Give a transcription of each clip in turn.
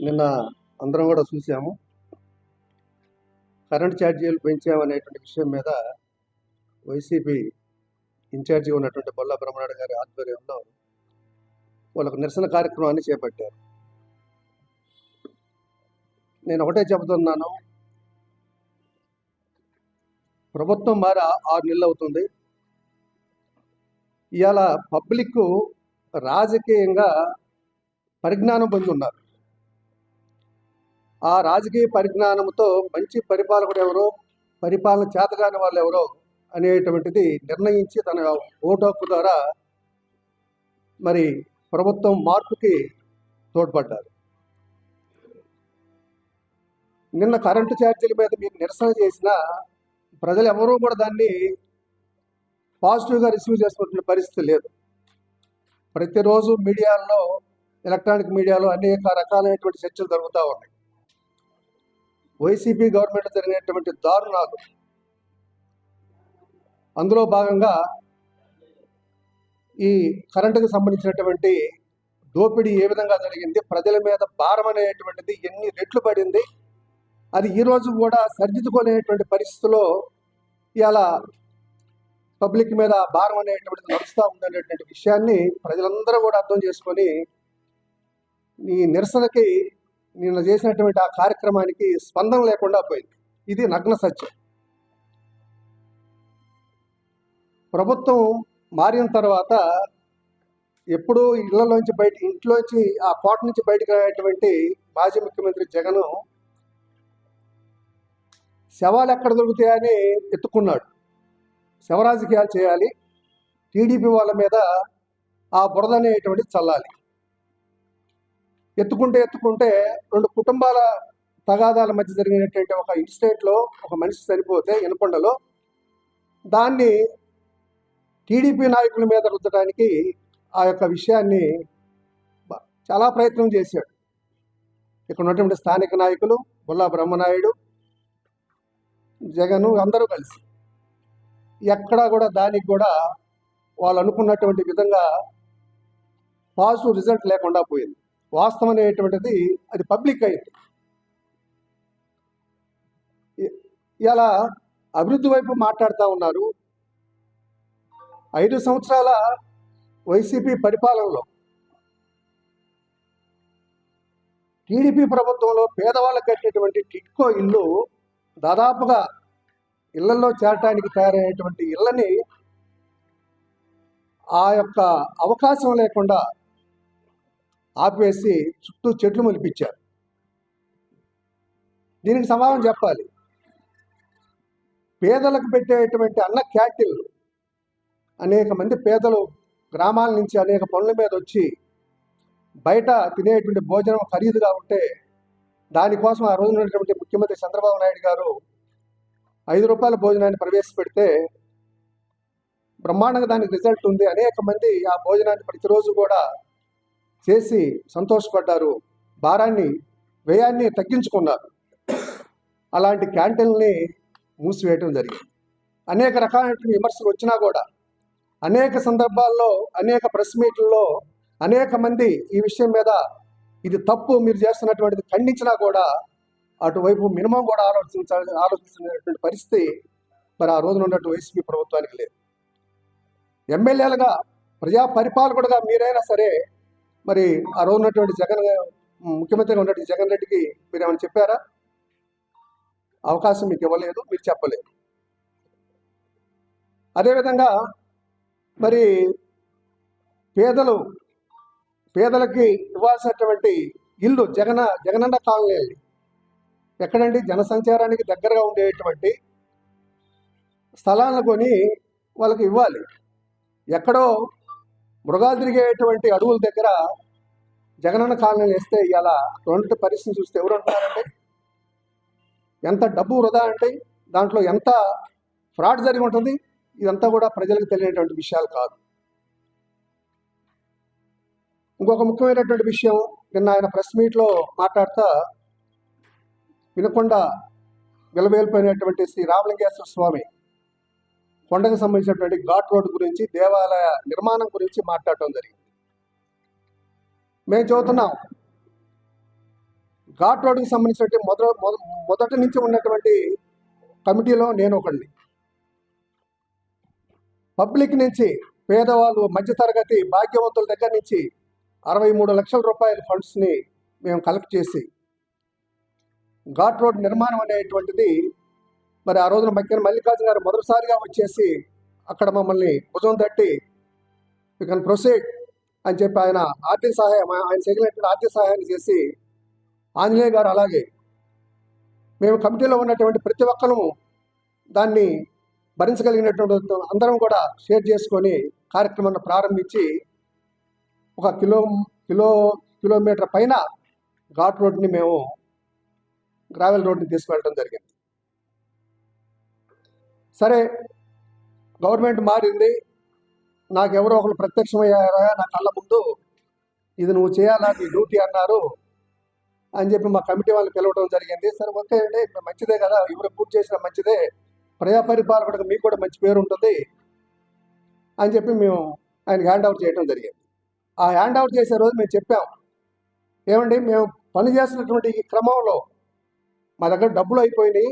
నిన్న అందరం కూడా చూసాము. కరెంట్ ఛార్జీలు పెంచామనేటువంటి విషయం మీద వైసీపీ ఇన్ఛార్జి ఉన్నటువంటి బొల్ల బ్రహ్మనాయుడు గారి ఆధ్వర్యంలో వాళ్ళకు నిరసన కార్యక్రమాన్ని చేపట్టారు. నేను ఒకటే చెబుతున్నాను. ప్రభుత్వం మారి ఆరు నెలలు అవుతుంది. ఇవాళ పబ్లిక్ రాజకీయంగా పరిజ్ఞానం పొంది ఉన్నారు ఆ రాజకీయ పరిజ్ఞానంతో మంచి పరిపాలకుడు ఎవరో? పరిపాలన చేతగాని వాళ్ళు ఎవరో? అనేటువంటిది నిర్ణయించి తన ఓటు హక్కు ద్వారా మరి ప్రభుత్వం మార్పుకి తోడ్పడ్డారు. నిన్న కరెంటు ఛార్జీల మీద మీరు నిరసన చేసిన ప్రజలు ఎవరూ కూడా దాన్ని పాజిటివ్గా రిసీవ్ చేసుకుంటున్న పరిస్థితి లేదు. ప్రతిరోజు మీడియాలో ఎలక్ట్రానిక్ మీడియాలో అనేక రకాలైనటువంటి చర్చలు జరుగుతూ ఉన్నాయి. వైసీపీ గవర్నమెంట్ జరిగినటువంటి దారుణాలు అందులో భాగంగా ఈ కరెంటుకు సంబంధించినటువంటి దోపిడీ ఏ విధంగా జరిగింది ప్రజల మీద భారం అనేటువంటిది ఎన్ని రెట్లు పడింది అది ఈ రోజు కూడా సరిదిద్దుకోలేనటువంటి పరిస్థితిలో ఇలా పబ్లిక్ మీద భారం అనేటువంటిది నడుస్తూ ఉందనేటువంటి విషయాన్ని ప్రజలందరూ కూడా అర్థం చేసుకొని ఈ నిరసనకి నిన్న చేసినటువంటి ఆ కార్యక్రమానికి స్పందన లేకుండా పోయింది. ఇది నగ్న సత్యం. ప్రభుత్వం మారిన తర్వాత ఎప్పుడూ ఇళ్ళలోంచి బయట ఇంట్లోంచి ఆ కోట నుంచి బయటకు రానటువంటి మాజీ ముఖ్యమంత్రి జగన్ శవాలు ఎక్కడ దొరుకుతాయని ఎత్తుకున్నాడు. శవరాజకీయాలు చేయాలి టీడీపీ వాళ్ళ మీద ఆ బురద అనేటువంటిది చల్లాలి. ఎత్తుకుంటే ఎత్తుకుంటే రెండు కుటుంబాల తగాదాల మధ్య జరిగినటువంటి ఒక ఇన్స్టేట్లో ఒక మనిషి చనిపోతే ఇనకొండలో దాన్ని టీడీపీ నాయకుల మీద రుద్దడానికి ఆ యొక్క విషయాన్ని చాలా ప్రయత్నం చేశాడు. ఇక్కడ ఉన్నటువంటి స్థానిక నాయకులు బుల్లా బ్రహ్మనాయుడు జగను అందరూ కలిసి ఎక్కడా కూడా దానికి కూడా వాళ్ళు అనుకున్నటువంటి విధంగా పాజిటివ్ రిజల్ట్ లేకుండా పోయింది. వాస్తవం అనేటువంటిది అది పబ్లిక్ అయింది ఇలా అభివృద్ధి వైపు మాట్లాడుతూ ఉన్నారు. ఐదు సంవత్సరాల వైసీపీ పరిపాలనలో టీడీపీ ప్రభుత్వంలో పేదవాళ్ళకి కట్టినటువంటి టిట్కో ఇల్లు దాదాపుగా ఇళ్ళలో చేరటానికి తయారయ్యేటువంటి ఇళ్ళని ఆ యొక్క అవకాశం లేకుండా ఆపేసి చుట్టూ చెట్లు మొలిపించారు. దీనికి సమాధానం చెప్పాలి. పేదలకు పెట్టేటువంటి అన్న క్యాటిల్ అనేక మంది పేదలు గ్రామాల నుంచి అనేక పనుల మీద వచ్చి బయట తినేటువంటి భోజనం ఖరీదుగా ఉంటే దానికోసం ఆ రోజు ఉన్నటువంటి ముఖ్యమంత్రి చంద్రబాబు నాయుడు గారు ఐదు రూపాయల భోజనాన్ని ప్రవేశపెడితే బ్రహ్మాండంగా దానికి రిజల్ట్ ఉంది. అనేక మంది ఆ భోజనాన్ని ప్రతిరోజు కూడా చేసి సంతోషపడ్డారు. భారాన్ని వ్యయాన్ని తగ్గించుకున్నారు. అలాంటి క్యాంటీన్ని మూసివేయటం జరిగింది. అనేక రకాలైన విమర్శలు వచ్చినా కూడా అనేక సందర్భాల్లో అనేక ప్రెస్ మీట్లలో అనేక మంది ఈ విషయం మీద ఇది తప్పు మీరు చేస్తున్నటువంటిది ఖండించినా కూడా అటువైపు మినిమం కూడా ఆలోచించాలి ఆలోచించినటువంటి పరిస్థితి మరి ఆ రోజున ఉన్నట్టు వైసీపీ ప్రభుత్వానికి లేదు. ఎమ్మెల్యేలుగా ప్రజా పరిపాలకుడుగా మీరైనా సరే మరి ఆ రోజు ఉన్నటువంటి జగన్ ముఖ్యమంత్రిగా ఉన్నటువంటి జగన్ రెడ్డికి మీరు ఏమైనా చెప్పారా? అవకాశం మీకు ఇవ్వలేదు మీరు చెప్పలేదు. అదేవిధంగా మరి పేదలు పేదలకి ఇవ్వాల్సినటువంటి ఇల్లు జగన జగనన్న కాలనీ ఎక్కడండి? జనసంచారానికి దగ్గరగా ఉండేటువంటి స్థలాలను కొని వాళ్ళకి ఇవ్వాలి. ఎక్కడో మృగాలు తిరిగేటువంటి అడవుల దగ్గర జగనన్న కాలనీలు వేస్తే ఇలా రెండు పరిస్థితిని చూస్తే ఎవరు అంటున్నారండి? ఎంత డబ్బు వృధా అంటే దాంట్లో ఎంత ఫ్రాడ్ జరిగి ఉంటుంది? ఇదంతా కూడా ప్రజలకు తెలియనటువంటి విషయాలు కాదు. ఇంకొక ముఖ్యమైనటువంటి విషయం నిన్న ఆయన ప్రెస్ మీట్లో మాట్లాడుతా వినకుండా విలవేలిపోయినటువంటి శ్రీ రామలింగేశ్వర స్వామి కొండకు సంబంధించినటువంటి ఘాట్ రోడ్ గురించి దేవాలయ నిర్మాణం గురించి మాట్లాడటం జరిగింది. మేము చెబుతున్నాం ఘాట్ రోడ్కి సంబంధించినటువంటి మొదట మొదటి నుంచి ఉన్నటువంటి కమిటీలో నేను ఒకడిని. పబ్లిక్ నుంచి పేదవాళ్ళు మధ్యతరగతి భాగ్యవంతుల దగ్గర నుంచి అరవై మూడు లక్షల రూపాయల ఫండ్స్ని మేము కలెక్ట్ చేసి ఘాట్ రోడ్ నిర్మాణం అనేటువంటిది మరి ఆ రోజున మక్కిన మల్లికార్జున గారు మొదటిసారిగా వచ్చేసి అక్కడ మమ్మల్ని భుజం తట్టి యూ కెన్ ప్రొసీడ్ అని చెప్పి ఆయన ఆర్థిక సహాయం ఆయన చేయగలిగినటువంటి ఆర్థిక సహాయాన్ని చేసి ఆంజనేయ గారు అలాగే మేము కమిటీలో ఉన్నటువంటి ప్రతి ఒక్కరూ దాన్ని భరించగలిగినటువంటి అందరం కూడా షేర్ చేసుకొని కార్యక్రమాన్ని ప్రారంభించి ఒక కిలో కిలో కిలోమీటర్ పైన ఘాట్ రోడ్ని మేము గ్రావెల్ రోడ్ని తీసుకువెళ్ళడం జరిగింది. సరే గవర్నమెంట్ మారింది. నాకు ఎవరో ఒకరు ప్రత్యక్షమయ్యారా నా కళ్ళ ముందు? ఇది నువ్వు చేయాలా నీ డ్యూటీ అన్నారు అని చెప్పి మా కమిటీ వాళ్ళు పిలవడం జరిగింది. సరే ఓకే అండి మంచిదే కదా ఎవరు పూర్తి చేసిన మంచిదే. ప్రజా పరిపాలకుడికి మీకు కూడా మంచి పేరు ఉంటుంది అని చెప్పి మేము ఆయనకి హ్యాండ్ ఓవర్ చేయడం జరిగింది. ఆ హ్యాండ్ ఓవర్ చేసే రోజు మేము చెప్పాం. ఏమండి మేము పని చేస్తున్నటువంటి ఈ క్రమంలో మా దగ్గర డబ్బులు అయిపోయినాయి.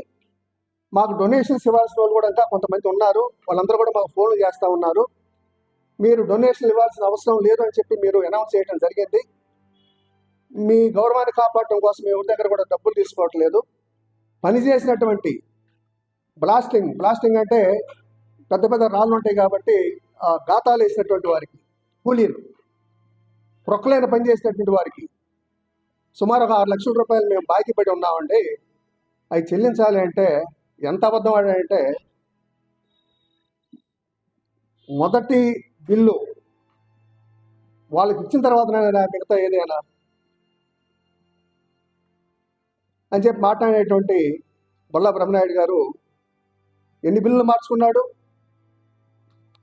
మాకు డొనేషన్స్ ఇవ్వాల్సిన వాళ్ళు కూడా ఇంకా కొంతమంది ఉన్నారు. వాళ్ళందరూ కూడా మాకు ఫోన్లు చేస్తూ ఉన్నారు. మీరు డొనేషన్ ఇవ్వాల్సిన అవసరం లేదు అని చెప్పి మీరు అనౌన్స్ చేయడం జరిగింది. మీ గౌరవాన్ని కాపాడటం కోసం ఎవరి దగ్గర కూడా డబ్బులు తీసుకోవట్లేదు పనిచేసినటువంటి బ్లాస్టింగ్ బ్లాస్టింగ్ అంటే పెద్ద పెద్ద రాళ్ళు ఉంటాయి కాబట్టి గాతాలు వేసినటువంటి వారికి కూలీలు ప్రొక్కలైన పని చేసినటువంటి వారికి సుమారు ఒక ఆరు లక్షల రూపాయలు మేము బాకీ పడి ఉన్నామండి. అవి చెల్లించాలి అంటే ఎంత అబద్ధం ఆడాడంటే మొదటి బిల్లు వాళ్ళకి ఇచ్చిన తర్వాత మిగతా ఏదైనా అని చెప్పి మాట్లాడేటువంటి బొల్లా బ్రహ్మనాయుడు గారు ఎన్ని బిల్లులు మార్చుకున్నాడు?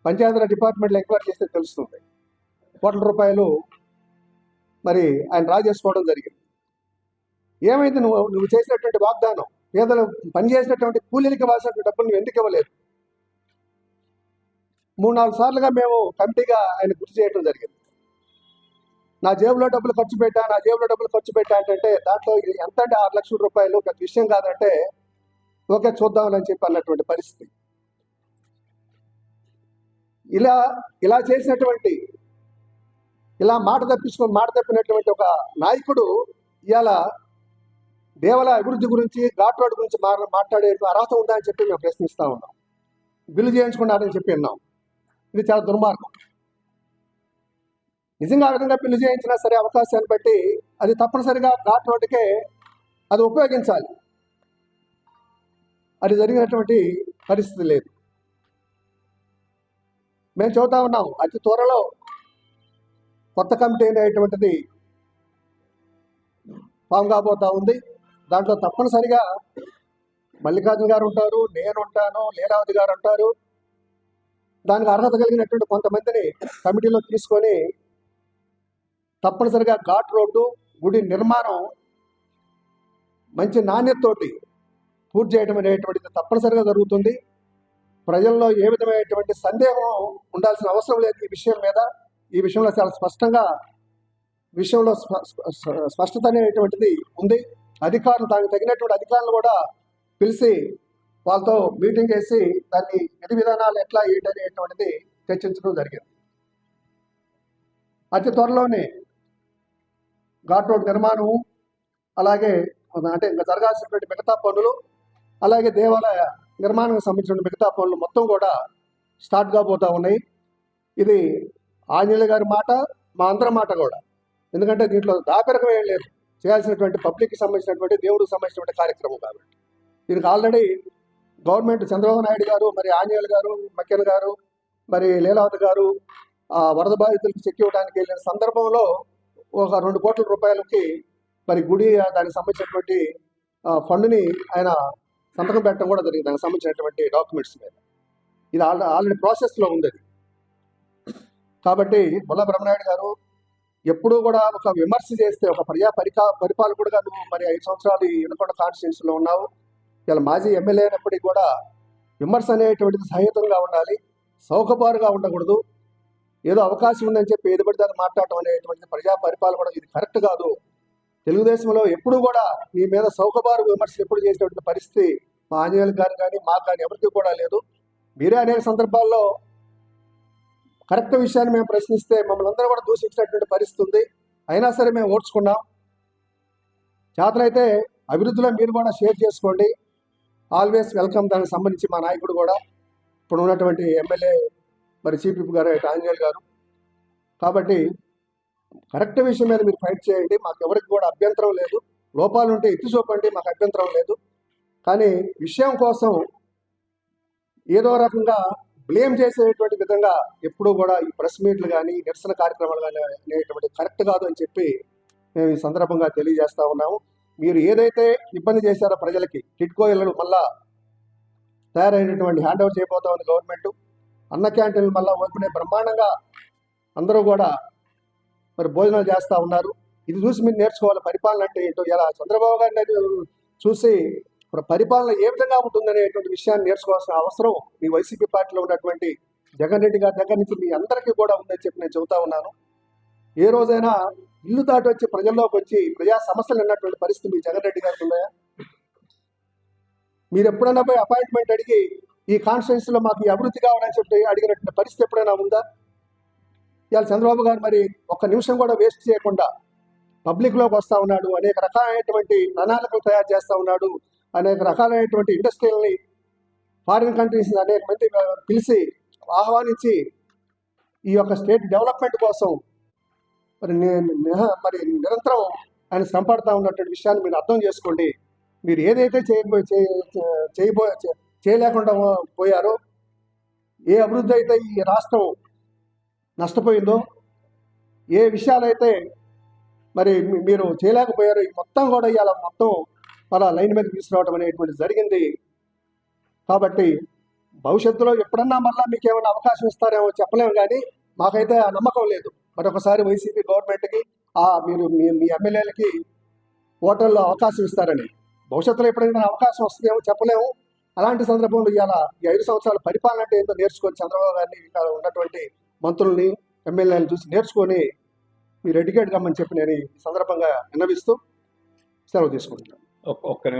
పంచాయతీరాజ్ డిపార్ట్మెంట్లో ఎంక్వైరీ చేస్తే తెలుస్తుంది. కోట్ల రూపాయలు మరి ఆయన డ్రా చేసుకోవడం జరిగింది. ఏమైంది నువ్వు నువ్వు చేసినటువంటి వాగ్దానం? పేదలు పనిచేసినటువంటి కూలీలకి ఇవ్వాల్సినటువంటి డబ్బులు ఎందుకు ఇవ్వలేదు? మూడు నాలుగు సార్లుగా మేము కమిటీగా ఆయన గుర్తు చేయడం జరిగింది. నా జేబులో డబ్బులు ఖర్చు పెట్టా నా జేబులో డబ్బులు ఖర్చు పెట్టా అంటే దాంట్లో ఎంత అంటే ఆరు లక్షల రూపాయలు ఒక విషయం కాదంటే ఓకే చూద్దామని చెప్పి అన్నటువంటి పరిస్థితి. ఇలా ఇలా చేసినటువంటి ఇలా మాట తప్పించుకొని మాట తప్పినటువంటి ఒక నాయకుడు ఇవాళ దేవాలయ అభివృద్ధి గురించి ఘాట్ రోడ్ గురించి మా మాట్లాడే అర్హత ఉందా అని చెప్పి మేము ప్రశ్నిస్తూ ఉన్నాం. బిల్లు చేయించుకున్నారని చెప్పి విన్నాం. ఇది చాలా దుర్మార్గం. నిజంగా ఆ విధంగా బిల్లు చేయించినా సరే అవకాశాన్ని బట్టి అది తప్పనిసరిగా ఘాట్ రోడ్డుకే అది ఉపయోగించాలి. అది జరిగినటువంటి పరిస్థితి లేదు. మేము చూద్దా ఉన్నాం అతి త్వరలో కొత్త కమిటీ అనేటువంటిది ఫామ్ కాబోతా ఉంది. దాంట్లో తప్పనిసరిగా మల్లికార్జున గారు ఉంటారు నేను ఉంటాను లీలావతి గారు ఉంటారు. దానికి అర్హత కలిగినటువంటి కొంతమందిని కమిటీలో తీసుకొని తప్పనిసరిగా ఘాట్ రోడ్డు గుడి నిర్మాణం మంచి నాణ్యతతోటి పూర్తి చేయడం అనేటువంటిది తప్పనిసరిగా జరుగుతుంది. ప్రజల్లో ఏ విధమైనటువంటి సందేహం ఉండాల్సిన అవసరం లేదు ఈ విషయం మీద. ఈ విషయంలో చాలా స్పష్టంగా విషయంలో స్ప- స్పష్టత అనేటువంటిది ఉంది. అధికారులు దానికి తగినటువంటి అధికారులు కూడా పిలిచి వాళ్ళతో మీటింగ్ చేసి దాన్ని విధి విధానాలు ఎట్లా ఏంటనేటువంటిది చర్చించడం జరిగింది. అతి త్వరలోనే ఘాట్ రోడ్ నిర్మాణం అలాగే అంటే ఇంకా జరగాల్సినటువంటి మిగతా పనులు అలాగే దేవాలయ నిర్మాణానికి సంబంధించిన మిగతా పనులు మొత్తం కూడా స్టార్ట్ కాబోతూ ఉన్నాయి. ఇది ఆంజనేయ గారి మాట మా అందరి మాట కూడా. ఎందుకంటే దీంట్లో దాపరికం ఏం లేదు. చేయాల్సినటువంటి పబ్లిక్కి సంబంధించినటువంటి దేవుడికి సంబంధించినటువంటి కార్యక్రమం కాబట్టి. దీనికి ఆల్రెడీ గవర్నమెంట్ చంద్రబాబు నాయుడు గారు మరి ఆంజనేయులు గారు మక్కెన్ గారు మరి లీలావతి గారు ఆ వరద బాధితులకు చెక్ ఇవ్వడానికి వెళ్ళిన సందర్భంలో ఒక రెండు కోట్ల రూపాయలకి మరి గుడి దానికి సంబంధించినటువంటి ఆ, ఫండ్ని ఆయన సంతకం పెట్టడం కూడా జరిగింది. దానికి సంబంధించినటువంటి డాక్యుమెంట్స్ మీద. ఇది ఆల్రెడీ ఆల్రెడీ ప్రాసెస్లో ఉంది అది. కాబట్టి బొల్ల బ్రహ్మనాయుడు గారు ఎప్పుడూ కూడా ఒక విమర్శ చేస్తే ఒక ప్రజా పరికా పరిపాలకుడుగా నువ్వు మరి ఐదు సంవత్సరాలు ఎన్నుకొండ వినకొండ కాన్స్టిట్యూన్సీలో ఉన్నావు. ఇలా మాజీ ఎమ్మెల్యే అయినప్పటికీ కూడా విమర్శ అనేటువంటిది సహేతంగా ఉండాలి సౌకబారుగా ఉండకూడదు. ఏదో అవకాశం ఉందని చెప్పి ఏది పడితే మాట్లాడటం అనేటువంటిది ప్రజా పరిపాలన కూడా ఇది కరెక్ట్ కాదు. తెలుగుదేశంలో ఎప్పుడు కూడా మీ మీద సౌకబారు విమర్శలు ఎప్పుడు చేసినటువంటి పరిస్థితి మా ఆంజనేయులు గారు కానీ మాకు కానీ ఎవరికి కూడా లేదు. మీరే అనేక సందర్భాల్లో కరెక్ట్ విషయాన్ని మేము ప్రశ్నిస్తే మమ్మల్ని అందరూ కూడా దూషించినటువంటి పరిస్థితి ఉంది అయినా సరే మేము ఓడ్చుకున్నాం. చేతనైతే అభివృద్ధిలో మీరు కూడా షేర్ చేసుకోండి. ఆల్వేస్ వెల్కమ్ దానికి సంబంధించి మా నాయకుడు కూడా. ఇప్పుడు ఉన్నటువంటి ఎమ్మెల్యే మరి చీఫ్ గారు ఇటు ఆంజనేయులు గారు. కాబట్టి కరెక్ట్ విషయం మీద మీరు ఫైట్ చేయండి. మాకు ఎవరికి కూడా అభ్యంతరం లేదు. లోపాలు ఉంటే ఎత్తి చూపండి. మాకు అభ్యంతరం లేదు. కానీ విషయం కోసం ఏదో రకంగా బ్లేమ్ చేసేటువంటి విధంగా ఎప్పుడూ కూడా ఈ ప్రెస్ మీట్లు కానీ నిరసన కార్యక్రమాలు కానీ అనేటువంటి కరెక్ట్ కాదు అని చెప్పి మేము ఈ సందర్భంగా తెలియజేస్తా ఉన్నాము. మీరు ఏదైతే ఇబ్బంది చేశారో ప్రజలకి టిట్కో ఇళ్ళను మళ్ళా తయారైనటువంటి హ్యాండ్ ఓవర్ చేయబోతా ఉంది గవర్నమెంట్. అన్న క్యాంటీన్లు మళ్ళా ఓపెనే బ్రహ్మాండంగా అందరూ కూడా మరి భోజనాలు చేస్తూ ఉన్నారు. ఇది చూసి మీరు నేర్చుకోవాలి పరిపాలన అంటే ఏంటో. ఇలా చంద్రబాబు గారిని చూసి పరిపాలన ఏ విధంగా ఉంటుందనేటువంటి విషయాన్ని నేర్చుకోవాల్సిన అవసరం మీ వైసీపీ పార్టీలో ఉన్నటువంటి జగన్ రెడ్డి గారి దగ్గర నుంచి మీ అందరికీ కూడా ఉందని చెప్పి నేను చెబుతా ఉన్నాను. ఏ రోజైనా ఇల్లు దాటి వచ్చి ప్రజల్లోకి వచ్చి ప్రజా సమస్యలు ఉన్నటువంటి పరిస్థితి మీ జగన్ రెడ్డి గారికి ఉన్నాయా? మీరు ఎప్పుడైనా పోయి అపాయింట్మెంట్ అడిగి ఈ కాన్స్టిట్యూన్సీలో మాకు అభివృద్ధి కావాలని చెప్పి అడిగినటువంటి పరిస్థితి ఎప్పుడైనా ఉందా? ఇవాళ చంద్రబాబు గారు మరి ఒక్క నిమిషం కూడా వేస్ట్ చేయకుండా పబ్లిక్లోకి వస్తూ ఉన్నాడు అనేక రకాలైనటువంటి ప్రణాళికలు తయారు చేస్తూ ఉన్నాడు అనేక రకాలైనటువంటి ఇండస్ట్రీలని ఫారిన్ కంట్రీస్ అనేక మంది పిలిచి ఆహ్వానించి ఈ యొక్క స్టేట్ డెవలప్మెంట్ కోసం మరి నేను మరి నిరంతరం ఆయన శ్రమపడతా ఉన్నటువంటి విషయాన్ని మీరు అర్థం చేసుకోండి. మీరు ఏదైతే చేయబో చేయబో చేయలేకుండా పోయారో ఏ అభివృద్ధి అయితే ఈ రాష్ట్రం నష్టపోయిందో ఏ విషయాలైతే మరి మీరు చేయలేకపోయారో ఈ మొత్తం కూడా ఇవాళ మొత్తం అలా లైన్ మీద తీసుకురావడం అనేటువంటి జరిగింది. కాబట్టి భవిష్యత్తులో ఎప్పుడన్నా మళ్ళీ మీకు ఏమైనా అవకాశం ఇస్తారేమో చెప్పలేము కానీ మాకైతే ఆ నమ్మకం లేదు. మరొకసారి వైసీపీ గవర్నమెంట్కి ఆ మీరు మీ మీ ఎమ్మెల్యేలకి ఓటర్లో అవకాశం ఇస్తారని. భవిష్యత్తులో ఎప్పుడైనా అవకాశం వస్తుందేమో చెప్పలేము. అలాంటి సందర్భంలో ఇవాళ ఈ ఐదు సంవత్సరాల పరిపాలన అంటే ఏంటో నేర్చుకొని చంద్రబాబు గారిని ఇక్కడ ఉన్నటువంటి మంత్రుల్ని ఎమ్మెల్యేలను చూసి నేర్చుకొని మీరు ఎడ్యుకేట్ కమ్మని చెప్పి నేను ఈ సందర్భంగా విన్నవిస్తూ సెలవు తీసుకుంటున్నాను. ఒక్క ఒక్క నిమిషం